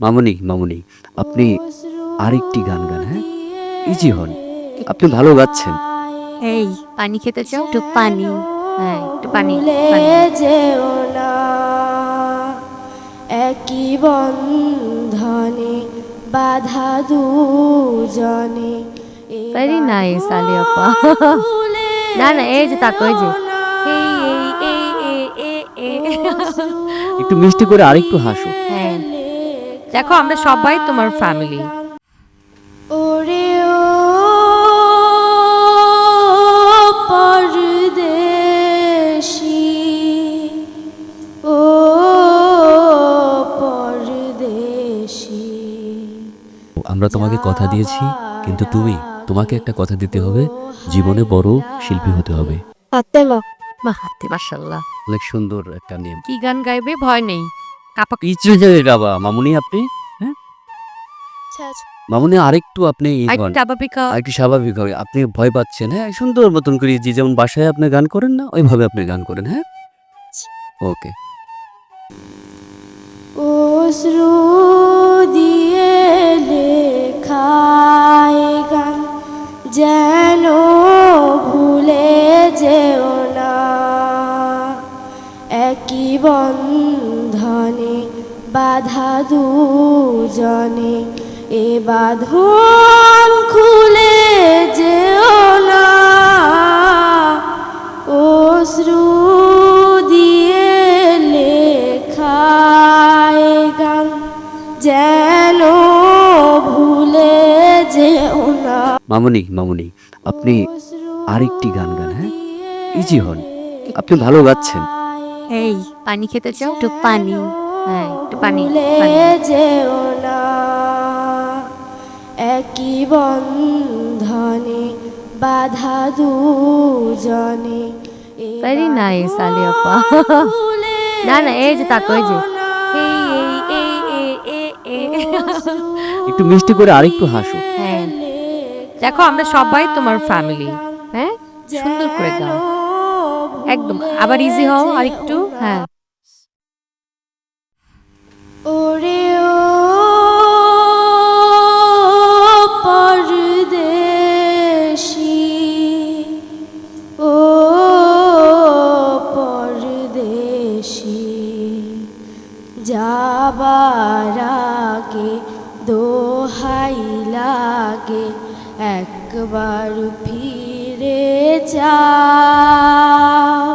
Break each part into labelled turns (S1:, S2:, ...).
S1: মামুনি মামুনি আপনি আরেকটি গান গান হ্যাঁ? ইজি হন আপনি ভালো গাচ্ছেন।
S2: এই পানি খেতে চাও? একটু পানি। হ্যাঁ একটু পানি।
S3: যেও না একই বন্ধনে বাধা দুজনে।
S2: Very nice, আলী আপা। না না এই যে তাকো এই যে। এই এই এই এই এই এই।
S1: একটু মিষ্টি করে আরেকটু হাসো।
S2: হ্যাঁ দেখো আমরা সবাই তোমার ফ্যামিলি
S3: ওরে
S1: আমরা তোমাকে কথা দিয়েছি কিন্তু তুমি তোমাকে একটা কথা দিতে হবে জীবনে বড় শিল্পী হতে হবে।
S2: মা হাতে মাশাল্লাহ
S1: অনেক সুন্দর একটা নিয়ম।
S2: কি গান গাইবে? ভয় নেই। কাপা
S1: কিছু গাবা মামুনি আপনি? হ্যাঁ? মামুনি আরেকটু আপনি
S2: বাবিকা
S1: একটু স্বাভাবিক হবে আপনি ভয় পাচ্ছেন হ্যাঁ? সুন্দর মতন করে যে যেমন বাসায় আপনি গান করেন না ওইভাবে আপনি গান করেন হ্যাঁ? ওকে।
S3: অশ্রু দিয়ে লেখায় গান যেন ভুলে যেও না। একই বন্ধনে বাধা দুজনে এ বাঁধন খুলে যেও না। অশ্রু দিয়ে লেখায় গান যেন ভুলে যেও না।
S1: মামুনি মামুনি আপনি আরেকটি গান গান হ্যাঁ? ইজি হন। আপনি ভালো গাচ্ছেন।
S2: এই পানি খেতে চাও? একটু পানি। হ্যাঁ একটু পানি
S3: ভুলে যেও না একই বন্ধনে বাধা দুজনে। এ
S2: Very nice, আলী আপা। না না এই যে তাকো এই যে।
S1: একটু মিষ্টি করে আরেকটু হাসো।
S2: হ্যাঁ। দেখো আমরা সবাই তোমার ফ্যামিলি হ্যাঁ? সুন্দর করে গাও একদম আবার ইজি হও আর একটু হ্যাঁ।
S3: আগে দোহাই লাগে একবার ফিরে যাও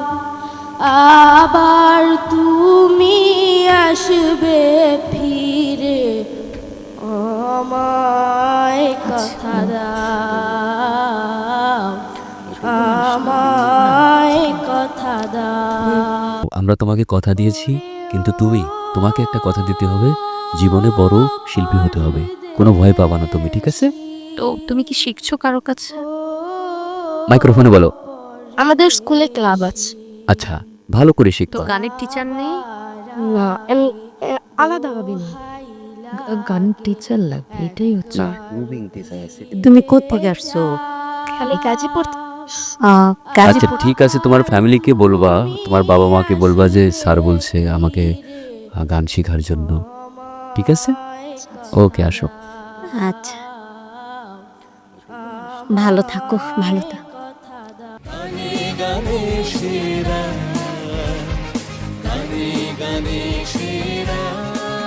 S3: আবার তুমি আসবে ফিরে আমায় কথা দাও আমায় কথা দাও।
S1: আমরা তোমাকে কথা দিয়েছি। কিন্তু তুমি তোমাকে একটা কথা দিতে হবে জীবনে বড় শিল্পী হতে হবে। কোনো ভয় পাবা না তুমি ঠিক আছে?
S2: তো তুমি কি শিখছো কারও কাছে?
S1: মাইক্রোফোনে বলো।
S4: আমাদের স্কুলে ক্লাব আছে।
S1: আচ্ছা ভালো করে
S2: তো
S1: শিখতো
S2: গানের টিচার নেই?
S4: না এম- এ- আলাদাভাবে না।
S2: গান টিচার লাগবে এটাই হচ্ছে। তুমি কোথেকে আসছো?
S4: খালি কাজে পড়তে
S1: আচ্ছা ঠিক আছে তোমার ফ্যামিলিকে বলবা তোমার বাবা মাকে বলবা যে স্যার বলছে আমাকে গান শেখার জন্য। ঠিক আছে? ওকে আসো।
S2: আচ্ছা। ভালো থাকো ভালো থাকো।
S5: গানে